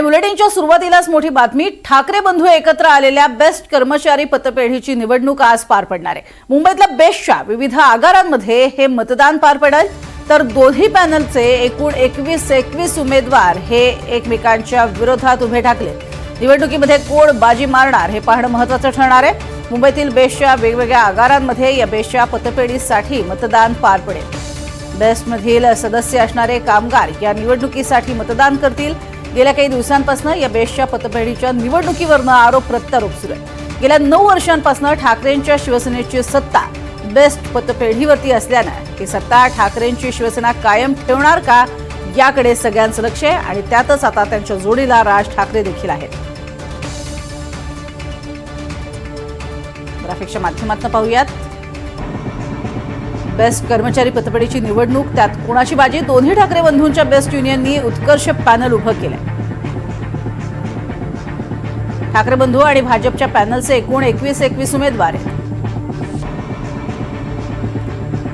आणि बुलेटिनच्या सुरुवातीलाच मोठी बातमी ठाकरे बंधू एकत्र आलेल्या बेस्ट कर्मचारी पतपेढीची निवडणूक आज पार पडणार आहे. मुंबईतल्या बेस्टच्या विविध आगारांमध्ये हे मतदान पार पडेल. तर दोन्ही पॅनलचे एकूण एकवीस एकवीस उमेदवार हे एकमेकांच्या विरोधात उभे ठाकले. निवडणुकीमध्ये कोण बाजी मारणार हे पाहणं महत्वाचं ठरणार आहे. मुंबईतील बेस्टच्या वेगवेगळ्या आगारांमध्ये या बेस्टच्या पतपेढीसाठी मतदान पार पडेल. बेस्टमधील सदस्य असणारे कामगार या निवडणुकीसाठी मतदान करतील. गेल्या काही दिवसांपासून या बेस्टच्या पतपेढीच्या निवडणुकीवरनं आरोप प्रत्यारोप सुरू आहे. गेल्या नऊ वर्षांपासून ठाकरेंच्या शिवसेनेची सत्ता बेस्ट पतपेढीवरती असल्यानं ही सत्ता ठाकरेंची शिवसेना कायम ठेवणार का याकडे सगळ्यांचं लक्ष आहे आणि त्यातच आता त्यांच्या जोडीला राज ठाकरे देखील आहेत. ग्राफिक्सच्या माध्यमातून पाहूयात. बेस्ट कर्मचारी पतपेढीची निवडणूक त्यात कोणाची बाजी? दोन्ही ठाकरे बंधूंच्या बेस्ट युनियननी उत्कर्ष पॅनल उभं केलंय. ठाकरे बंधू आणि भाजपच्या पॅनलचे एकूण एकवीस एकवीस उमेदवार आहेत.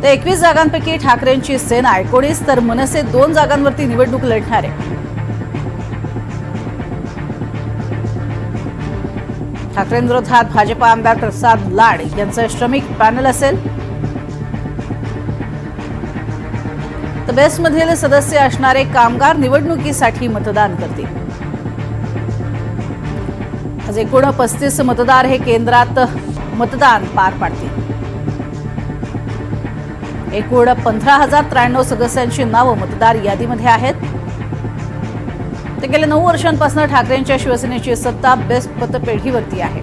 तर एकवीस जागांपैकी ठाकरेंची सेना एकोणीस तर मनसे दोन जागांवरती निवडणूक लढणार आहे. ठाकरेंविरोधात भाजपा आमदार प्रसाद लाड यांचं श्रमिक पॅनल असेल. तर बेस्टमधील सदस्य असणारे कामगार निवडणुकीसाठी मतदान करतील. आज एकूण पस्तीस मतदार हे केंद्रात मतदान पार पाडतील. एकूण पंधरा हजार त्र्याण्णव सदस्यांची नावं मतदार यादीमध्ये आहेत. ते गेल्या नऊ वर्षांपासून ठाकरेंच्या शिवसेनेची सत्ता बेस्ट पतपेढीवरती आहे.